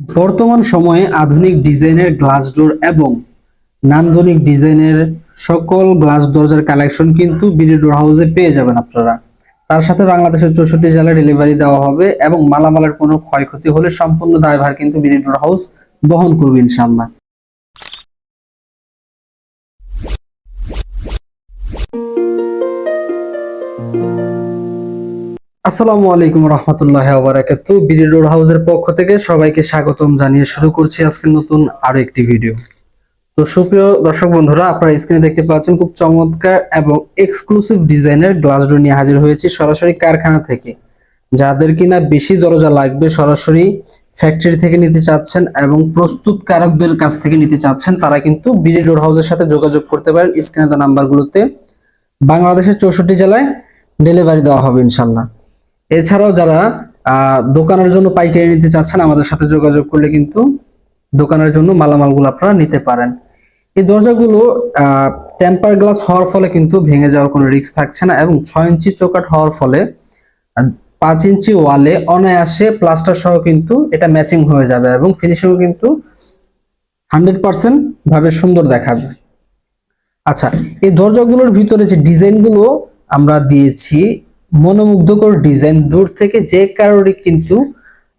বর্তমান সময়ে আধুনিক ডিজাইনের গ্লাস ডোর এবং নান্দনিক ডিজাইনের সকল গ্লাস দরজার কালেকশন কিন্তু বিডি ডোর হাউসে পেয়ে যাবেন আপনারা। তার সাথে বাংলাদেশের চৌষট্টি জেলায় ডেলিভারি দেওয়া হবে এবং মালামালের কোনো ক্ষয়ক্ষতি হলে সম্পূর্ণ দায়ভার কিন্তু বিডি ডোর হাউস বহন করবে ইনশাল্লাহ আসসালামু আলাইকুম রহমতুল্লাহ বারাকাত বিডি ডোর হাউসের পক্ষ থেকে সবাইকে স্বাগতম জানিয়ে শুরু করছি আজকে নতুন আরও একটি ভিডিও। তো সুপ্রিয় দর্শক বন্ধুরা, আপনারা স্ক্রিনে দেখতে পাচ্ছেন খুব চমৎকার এবং এক্সক্লুসিভ ডিজাইনের গ্লাস ডোর নিয়ে হাজির হয়েছি সরাসরি কারখানা থেকে। যাদের কিনা বেশি দরজা লাগবে সরাসরি ফ্যাক্টরি থেকে নিতে চাচ্ছেন এবং প্রস্তুতকারকদের কাছ থেকে নিতে চাচ্ছেন, তারা কিন্তু বিডি ডোর হাউসের সাথে যোগাযোগ করতে পারেন। স্ক্রিনে দেওয়া নাম্বারগুলোতে বাংলাদেশের চৌষট্টি জেলায় ডেলিভারি দেওয়া হবে ইনশাল্লাহ এছাড়াও যারা দোকানের জন্য পাইকারি নিতে চাচ্ছেন, আমাদের সাথে যোগাযোগ করলে কিন্তু দোকানের জন্য মালামালগুলো আপনারা নিতে পারেন। এই দরজাগুলো টেম্পার গ্লাস হওয়ার ফলে কিন্তু ভেঙে যাওয়ার কোনো রিস্ক থাকছে না এবং ছয় ইঞ্চি চৌকাট হওয়ার ফলে পাঁচ ইঞ্চি ওয়ালে অনায়াসে প্লাস্টার সহ কিন্তু এটা ম্যাচিং হয়ে যাবে এবং ফিনিশিংও কিন্তু হান্ড্রেড পার্সেন্ট ভাবে সুন্দর দেখাবে। আচ্ছা এই দরজাগুলোর ভিতরে যে ডিজাইনগুলো আমরা দিয়েছি মনোমুগ্ধকর ডিজাইন দূর থেকে যে কারোরই কিন্তু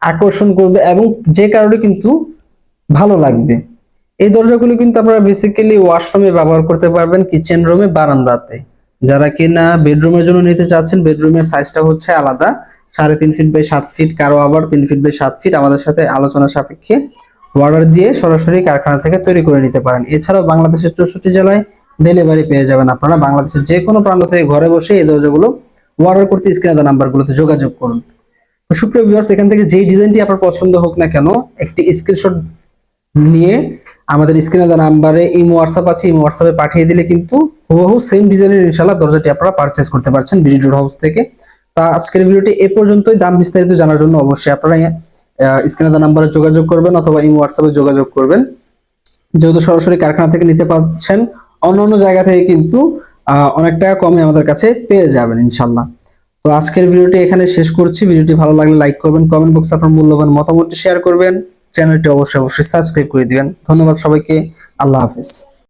আকর্ষণ করবে এবং যে কারোরই কিন্তু ভালো লাগবে। এই দরজাগুলো কিন্তু আপনারা বেসিক্যালি ওয়াশরুমে ব্যবহার করতে পারবেন কিচেন রুমে বারান্দাতে। যারা কিনা বেডরুমের জন্য নিতে চাচ্ছেন বেডরুমের সাইজটা হচ্ছে আলাদা। সাড়ে তিন ফিট বাই সাত ফিট কারও আবার তিন ফিট বাই সাত ফিট আমাদের সাথে আলোচনা সাপেক্ষে অর্ডার দিয়ে সরাসরি কারখানা থেকে তৈরি করে নিতে পারেন। এছাড়াও বাংলাদেশের চৌষট্টি জেলায় ডেলিভারি পেয়ে যাবেন আপনারা। বাংলাদেশের যে কোনো প্রান্ত থেকে ঘরে বসে এই দরজাগুলো অর্ডার করতে স্ক্রিনে দেওয়া নাম্বারগুলোতে যোগাযোগ করুন। তো সুপ্রিয় ভিউয়ার্স এখান থেকে যেই ডিজাইনটি আপনার পছন্দ হোক না কেন, একটি স্ক্রিনশট নিয়ে আমাদের স্ক্রিনে দেওয়া নাম্বারে ইমো হোয়াটসঅ্যাপ আছে, ইমো হোয়াটসঅ্যাপে পাঠিয়ে দিলে কিন্তু হুবহু সেম ডিজাইনের ইনশাল্লাহ দরজাটি আপনারা পারচেজ করতে পারছেন বিডিডোর হাউস থেকে। তা আজকের ভিডিওটি এ পর্যন্তই। দাম বিস্তারিত জানার জন্য অবশ্যই আপনারা স্ক্রিনে দেওয়া নাম্বারে যোগাযোগ করবেন অথবা ইমো হোয়াটসঅ্যাপে যোগাযোগ করবেন। যেহেতু সরাসরি কারখানা থেকে নিতে পারছেন অন্য অন্য জায়গা থেকে কিন্তু অনেক টাকা কমে আমাদের কাছে পেয়ে যাবেন, ইনশাল্লাহ। তো আজকের ভিডিওটি এখানে শেষ করছি। ভিডিওটি ভালো লাগলে লাইক করবেন কমেন্ট বক্সে আপনার মূল্যবান মতামতটি শেয়ার করবেন। চ্যানেলটি অবশ্যই অবশ্যই সাবস্ক্রাইব করে দিবেন। ধন্যবাদ সবাইকে। আল্লাহ হাফিজ।